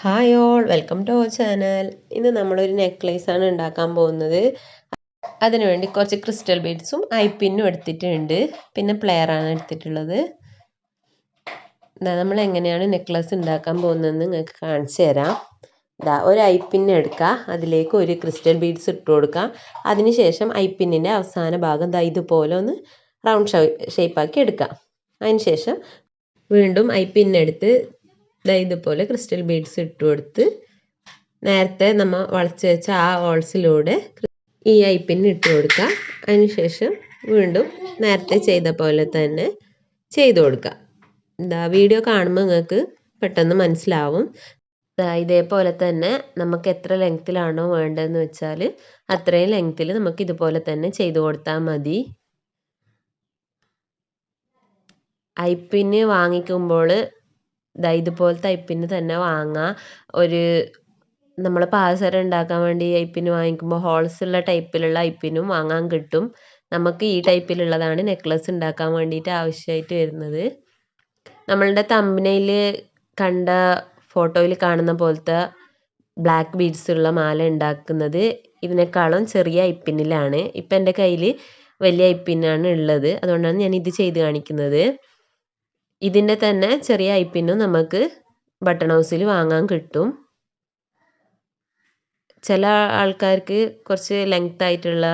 Hi all welcome to our channel ഇന്ന് നമ്മളൊരു ആണ് ഉണ്ടാക്കാൻ പോകുന്നത്. അതിനുവേണ്ടി കുറച്ച് ക്രിസ്റ്റൽ ബീഡ്സും ഐപ്പിന്നും എടുത്തിട്ടുണ്ട്. പിന്നെ പ്ലെയർ ആണ് എടുത്തിട്ടുള്ളത്. നമ്മൾ എങ്ങനെയാണ് നെക്ലസ് ഉണ്ടാക്കാൻ പോകുന്നതെന്ന് നിങ്ങൾക്ക് കാണിച്ചു തരാം. ഇതാ ഒരു ഐപ്പിന്നെ എടുക്കുക അതിലേക്ക് ഒരു ക്രിസ്റ്റൽ ബീഡ്സ് ഇട്ട് കൊടുക്കുക അതിനുശേഷം ഐപ്പിന്നിന്റെ അവസാന ഭാഗം ദാ ഇതുപോലെ ഒന്ന് റൗണ്ട് ഷേപ്പാക്കി എടുക്കുക അതിനുശേഷം വീണ്ടും ഐ ദാ ഇതുപോലെ ക്രിസ്റ്റൽ ബീഡ്സ് ഇട്ട് കൊടുത്ത് നേരത്തെ നമ്മൾ വളച്ച് വെച്ച ആ ഹോൾസിലൂടെ ഈ ഐപ്പിൻ ഇട്ട് കൊടുക്കുക അതിനുശേഷം വീണ്ടും നേരത്തെ ചെയ്ത പോലെ തന്നെ ചെയ്തു കൊടുക്കുക എന്താ വീഡിയോ കാണുമ്പോൾ നിങ്ങൾക്ക് പെട്ടെന്ന് മനസ്സിലാവും. ഇതേപോലെ തന്നെ നമുക്ക് എത്ര ലെങ്ത്തിലാണോ വേണ്ടതെന്ന് വെച്ചാൽ അത്രയും ലെങ്ത്തിൽ നമുക്ക് ഇതുപോലെ തന്നെ ചെയ്തു കൊടുത്താൽ മതി. ഐപ്പിന് വാങ്ങിക്കുമ്പോൾ ഇതാ ഇതുപോലത്തെ ഐപ്പിന് തന്നെ വാങ്ങാം. ഒരു നമ്മൾ പാദസരം ഉണ്ടാക്കാൻ വേണ്ടി ഐപ്പിന് വാങ്ങിക്കുമ്പോൾ ഹോൾസ് ഉള്ള ടൈപ്പിലുള്ള ഐപ്പിനും വാങ്ങാൻ കിട്ടും. നമുക്ക് ഈ ടൈപ്പിലുള്ളതാണ് നെക്ലസ് ഉണ്ടാക്കാൻ വേണ്ടിയിട്ട് ആവശ്യമായിട്ട് വരുന്നത്. നമ്മളുടെ തമ്പനയിൽ കണ്ട ഫോട്ടോയിൽ കാണുന്ന പോലത്തെ ബ്ലാക്ക് ബീഡ്സ് ഉള്ള മാല ഉണ്ടാക്കുന്നത് ഇതിനേക്കാളും ചെറിയ ഐപ്പിന്നിലാണ് ഇപ്പം എന്റെ കയ്യിൽ വലിയ ഐപ്പിന്നാണ് ഉള്ളത്. അതുകൊണ്ടാണ് ഞാൻ ഇത് ചെയ്ത് കാണിക്കുന്നത്. ഇതിന്റെ തന്നെ ചെറിയ ഐപ്പിനും നമുക്ക് ബട്ടൺ ഹൗസിൽ വാങ്ങാൻ കിട്ടും. ചില ആൾക്കാർക്ക് കുറച്ച് ലെങ്ത് ആയിട്ടുള്ള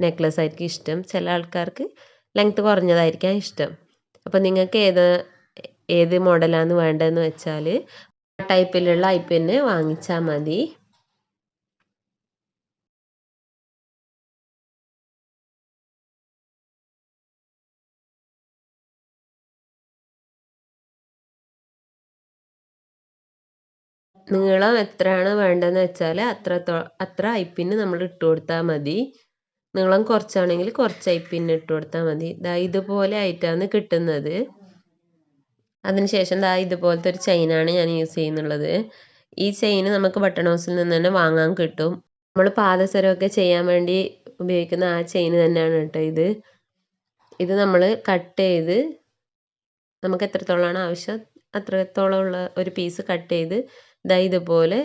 നെക്ലസ് ആയിരിക്കും ഇഷ്ടം. ചില ആൾക്കാർക്ക് ലെങ്ത് കുറഞ്ഞതായിരിക്കാം ഇഷ്ടം. അപ്പോൾ നിങ്ങൾക്ക് ഏത് ഏത് മോഡലാണ് വേണ്ടതെന്ന് വെച്ചാൽ ടൈപ്പിലുള്ള ഐപ്പിന് വാങ്ങിച്ചാൽ മതി. നീളം എത്രയാണ് വേണ്ടതെന്ന് വെച്ചാൽ അത്ര അത്ര ഐപ്പിന് നമ്മൾ ഇട്ട് കൊടുത്താൽ മതി. നീളം കുറച്ചാണെങ്കിൽ കുറച്ച് ഐപ്പിന് ഇട്ട് കൊടുത്താൽ മതി. ദാ ഇതുപോലെ ആയിട്ടാണ് കിട്ടുന്നത്. അതിനുശേഷം ദാ ഇതുപോലത്തെ ഒരു ചെയിനാണ് ഞാൻ യൂസ് ചെയ്യുന്നുള്ളത്. ഈ ചെയിന് നമുക്ക് ബട്ടൺ ഹൗസിൽ നിന്ന് തന്നെ വാങ്ങാൻ കിട്ടും. നമ്മൾ പാദസരമൊക്കെ ചെയ്യാൻ വേണ്ടി ഉപയോഗിക്കുന്ന ആ ചെയിൻ തന്നെയാണ് കേട്ടോ ഇത്. ഇത് നമ്മൾ കട്ട് ചെയ്ത് നമുക്ക് എത്രത്തോളമാണ് ആവശ്യം? അത്രത്തോളം ഉള്ള ഒരു പീസ് കട്ട് ചെയ്ത് ദാ ഇതുപോലെ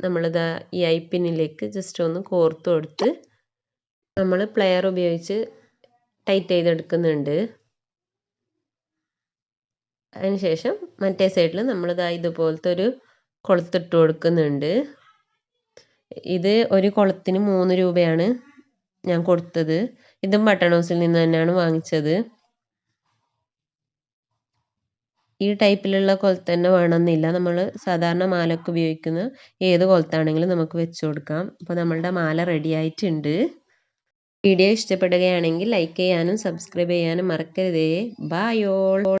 നമ്മൾ ദാ ഈ ഐപ്പിന്നിലേക്ക് ജസ്റ്റ് ഒന്ന് കോർത്ത് കൊടുത്ത് നമ്മൾ പ്ലെയർ ഉപയോഗിച്ച് ടൈറ്റ് ചെയ്തെടുക്കുന്നുണ്ട്. അതിനുശേഷം മറ്റേ സൈഡിൽ ദാ ഇതുപോലത്തെ ഒരു കൊളുത്തിട്ട് കൊടുക്കുന്നുണ്ട്. ഇത് ഒരു കുളത്തിന് മൂന്ന് രൂപയാണ് ഞാൻ കൊടുത്തത്. ഇതും ബട്ടൺ ഹൗസിൽ നിന്ന് തന്നെയാണ് വാങ്ങിച്ചത്. ഈ ടൈപ്പിലുള്ള കൊളുത്തന്നെ വേണമെന്നില്ല. നമ്മൾ സാധാരണ മാലക്ക് ഉപയോഗിക്കുന്ന ഏത് കൊളുത്താണെങ്കിലും നമുക്ക് വെച്ച് കൊടുക്കാം. അപ്പോൾ നമ്മളുടെ മാല റെഡി ആയിട്ടുണ്ട്. വീഡിയോ ഇഷ്ടപ്പെടുകയാണെങ്കിൽ ലൈക്ക് ചെയ്യാനും സബ്സ്ക്രൈബ് ചെയ്യാനും മറക്കരുതേ. Bye all